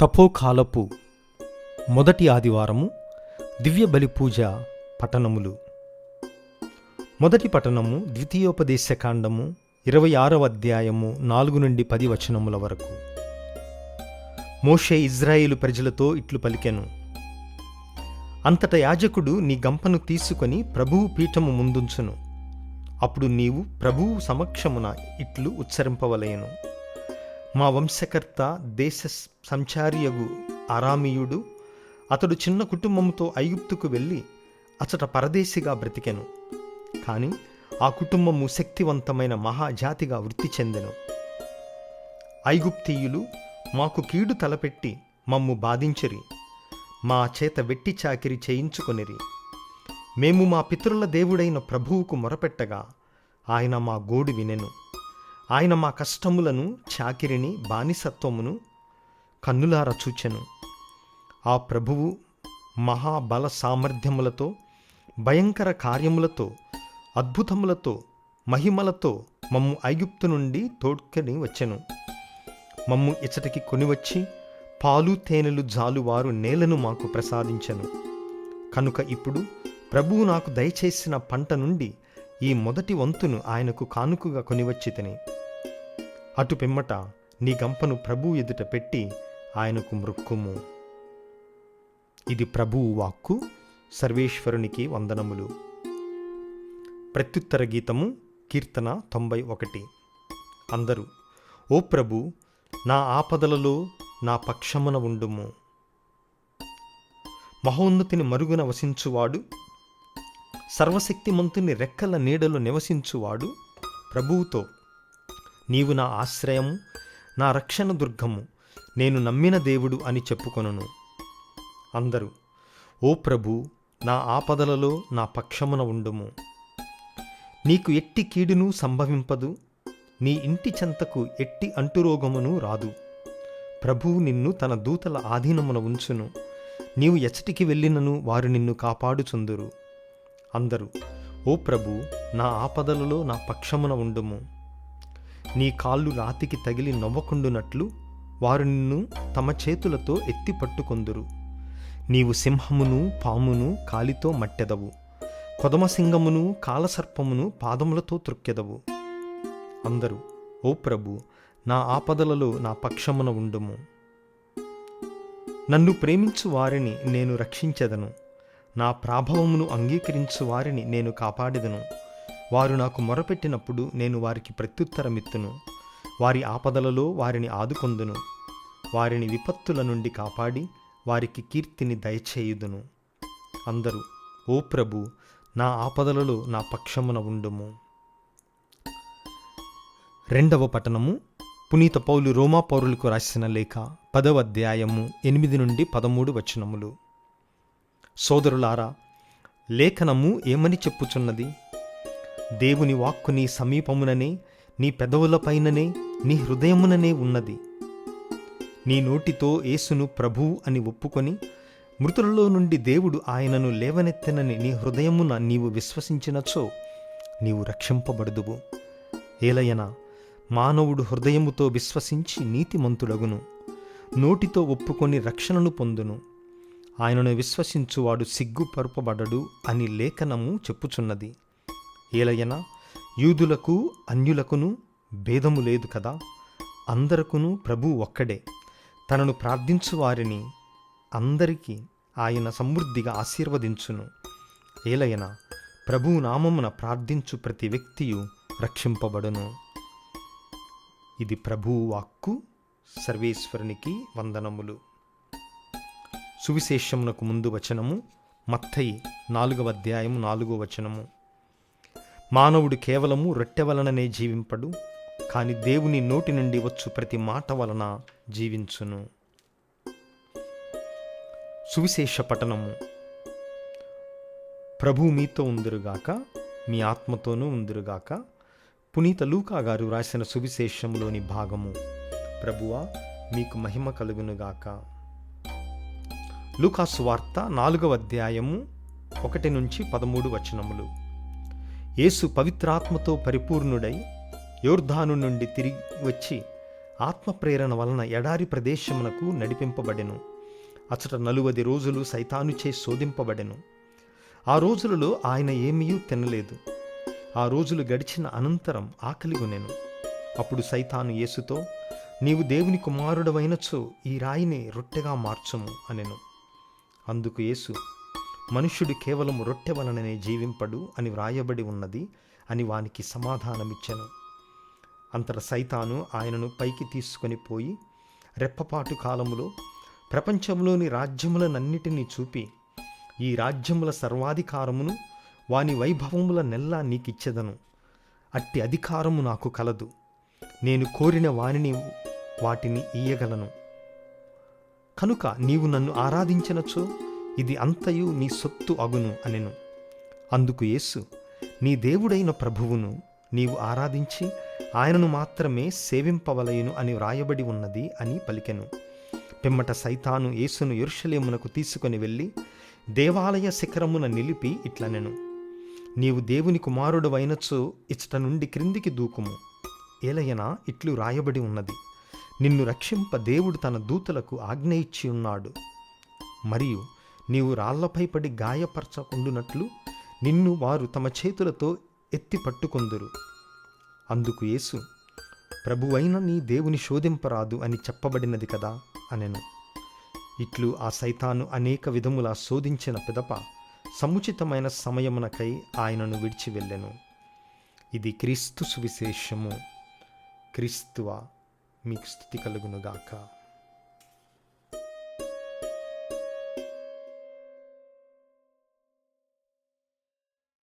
తపోకాలపు మొదటి ఆదివారము దివ్య బలి పూజ పఠనములు మొదటి పఠనము ద్వితీయోపదేశకాండము ఇరవై ఆరవ అధ్యాయము నాలుగు నుండి పది వచనముల వరకు. మోషే ఇజ్రాయేలు ప్రజలతో ఇట్లు పలికెను. అంతట యాజకుడు నీ గంపను తీసుకొని ప్రభువు పీఠము ముందుంచును. అప్పుడు నీవు ప్రభువు సమక్షమున ఇట్లు ఉచ్చరింపవలయను మా వంశకర్త దేశ సంచారియగు అరామీయుడు. అతడు చిన్న కుటుంబంతో ఐగుప్తుకు వెళ్ళి అచట పరదేశిగా బ్రతికెను. కానీ ఆ కుటుంబము శక్తివంతమైన మహాజాతిగా వృత్తి చెందెను. ఐగుప్తీయులు మాకు కీడు తలపెట్టి మమ్ము బాధించిరి. మా చేత వెట్టి చాకిరి చేయించుకొనిరి. మేము మా పితరుల దేవుడైన ప్రభువుకు మొరపెట్టగా ఆయన మా గోడు వినెను. ఆయన మా కష్టములను చాకిరిని బానిసత్వమును కన్నులార చూచెను. ఆ ప్రభువు మహాబల సామర్థ్యములతో భయంకర కార్యములతో అద్భుతములతో మహిమలతో మమ్ము ఐగుప్తు నుండి తోడ్కొని వచ్చెను. మమ్ము ఇచ్చటికి కొనివచ్చి పాలు తేనెలు జాలువారు నేలను మాకు ప్రసాదించెను. కనుక ఇప్పుడు ప్రభువు నాకు దయచేసిన పంట నుండి ఈ మొదటి వంతును ఆయనకు కానుకగా కొనివచ్చి తిని. అటు పిమ్మట నీ గంపను ప్రభువు ఎదుట పెట్టి ఆయనకు మృక్కుము. ఇది ప్రభువు వాక్కు సర్వేశ్వరునికి వందనములు. ప్రత్యుత్తర గీతము కీర్తన తొంభై ఒకటి. అందరూ ఓ ప్రభు నా ఆపదలలో నా పక్షమున ఉండుము. మహోన్నతిని మరుగున వసించువాడు. సర్వశక్తిమంతుని రెక్కల నీడలో నివసించువాడు. ప్రభువుతో నీవు నా ఆశ్రయము నా రక్షణ దుర్గము నేను నమ్మిన దేవుడు అని చెప్పుకొనును. అందరూ ఓ ప్రభు నా ఆపదలలో నా పక్షమున ఉండుము. నీకు ఎట్టి కీడును సంభవింపదు నీ ఇంటి చెంతకు ఎట్టి అంటురోగమును రాదు. ప్రభువు నిన్ను తన దూతల ఆధీనమున ఉంచును నీవు ఎచ్చటికి వెళ్ళినను వారు నిన్ను కాపాడుచుందురు. అందరూ ఓ ప్రభు నా ఆపదలలో నా పక్షమున ఉండుము. నీ కాళ్ళు రాతికి తగిలి నవ్వకుండునట్లు వారు నిన్ను తమ చేతులతో ఎత్తి పట్టుకొందురు. నీవు సింహమును పామును కాలితో మట్టెదవు. కొదమసింగమును కాలసర్పమును పాదములతో త్రొక్కెదవు. అందరూ ఓ ప్రభు నా ఆపదలలో నా పక్షమున ఉండుము. నన్ను ప్రేమించు వారిని నేను రక్షించెదను. నా ప్రాభవమును అంగీకరించు వారిని నేను కాపాడెదను. వారు నాకు మొరపెట్టినప్పుడు నేను వారికి ప్రత్యుత్తరమిత్తును. వారి ఆపదలలో వారిని ఆదుకొందును. వారిని విపత్తుల నుండి కాపాడి వారికి కీర్తిని దయచేయుదును. అందరూ ఓ ప్రభు నా ఆపదలలో నా పక్షమున ఉండుము. రెండవ పట్టణము పునీత పౌలు రోమా పౌరులకు రాసిన లేఖ పదవ అధ్యాయము ఎనిమిది నుండి పదమూడు వచనములు. సోదరులారా లేఖనము ఏమని చెప్పుచున్నది? దేవుని వాక్కు నీ సమీపముననే నీ పెదవులపైననే నీ హృదయముననే ఉన్నది. నీ నోటితో యేసును ప్రభువు అని ఒప్పుకొని మృతులలో నుండి దేవుడు ఆయనను లేవనెత్తనని నీ హృదయమున నీవు విశ్వసించినచో నీవు రక్షింపబడుదువు. ఏలయన మానవుడు హృదయముతో విశ్వసించి నీతిమంతుడగును. నోటితో ఒప్పుకొని రక్షణను పొందును. ఆయనను విశ్వసించువాడు సిగ్గుపరుపబడడు అని లేఖనము చెప్పుచున్నది. ఏలయన యూదులకు అన్యులకును భేదము లేదు కదా అందరకును ప్రభు ఒక్కడే. తనను ప్రార్థించు వారిని అందరికీ ఆయన సమృద్ధిగా ఆశీర్వదించును. ఏలయన ప్రభు నామమున ప్రార్థించు ప్రతి వ్యక్తియు రక్షింపబడును. ఇది ప్రభువు వాక్కు సర్వేశ్వరునికి వందనములు. సువిశేషమునకు ముందు వచనము మత్తయి నాలుగవ అధ్యాయము నాలుగో వచనము. మానవుడు కేవలము రొట్టె వలననే జీవింపడు కాని దేవుని నోటి నుండి వచ్చు ప్రతి మాట వలన జీవించును. సువిశేష పఠనము. ప్రభు మీతో ఉందిరుగాక మీ ఆత్మతోనూ ఉందిరుగాక పునీత లూకా గారు రాసిన సువిశేషంలోని భాగము. ప్రభువా మీకు మహిమ కలుగునుగాక. లూకాసు వార్త నాలుగవ అధ్యాయము ఒకటి నుంచి పదమూడు వచనములు. యేసు పవిత్రాత్మతో పరిపూర్ణుడై యోర్ధాను నుండి తిరిగి వచ్చి ఆత్మ ప్రేరణ వలన ఎడారి ప్రదేశమునకు నడిపింపబడెను. అచట నలువది రోజులు సైతానుచే శోధింపబడెను. ఆ రోజులలో ఆయన ఏమీ తినలేదు. ఆ రోజులు గడిచిన అనంతరం ఆకలిగొనెను అప్పుడు సైతాను యేసుతో నీవు దేవుని కుమారుడవైనచో ఈ రాయిని రొట్టెగా మార్చము అనెను. అందుకు యేసు మనుష్యుడు కేవలం రొట్టె వలననే జీవింపడు అని వ్రాయబడి ఉన్నది అని వానికి సమాధానమిచ్చెను. అంతట సైతాను ఆయనను పైకి తీసుకొని పోయి రెప్పపాటు కాలములో ప్రపంచంలోని రాజ్యములనన్నిటినీ చూపి ఈ రాజ్యముల సర్వాధికారమును వాని వైభవముల నెల్లా నీకిచ్చెదను. అట్టి అధికారము నాకు కలదు. నేను కోరిన వానిని వాటిని ఇయ్యగలను. కనుక నీవు నన్ను ఆరాధించినచో? ఇది అంతయు నీ సొత్తు అగును అనెను. అందుకు యేసు నీ దేవుడైన ప్రభువును నీవు ఆరాధించి ఆయనను మాత్రమే సేవింపవలయును అని వ్రాయబడి ఉన్నది అని పలికెను. పిమ్మట సైతాను యేసును యుర్షలేమునకు తీసుకొని వెళ్ళి దేవాలయ శిఖరమున నిలిపి ఇట్లనెను. నీవు దేవుని కుమారుడు అయినచో ఇచ్చట నుండి క్రిందికి దూకుము. ఏలయనా ఇట్లు రాయబడి ఉన్నది. నిన్ను రక్షింప దేవుడు తన దూతలకు ఆజ్ఞ ఇచ్చి ఉన్నాడు. మరియు నీవు రాళ్ళపై పడి గాయపరచకుండునట్లు నిన్ను వారు తమ చేతులతో ఎత్తి పట్టుకొందురు. అందుకు యేసు ప్రభువైన నీ దేవుని శోధింపరాదు అని చెప్పబడినది కదా అనెను. ఇట్లు ఆ సైతాను అనేక విధముల శోధించిన పిదప సముచితమైన సమయమునకై ఆయనను విడిచి వెళ్ళెను. ఇది క్రీస్తు సువిశేషము. క్రీస్తువ మీకు స్థుతి కలుగునుగాక.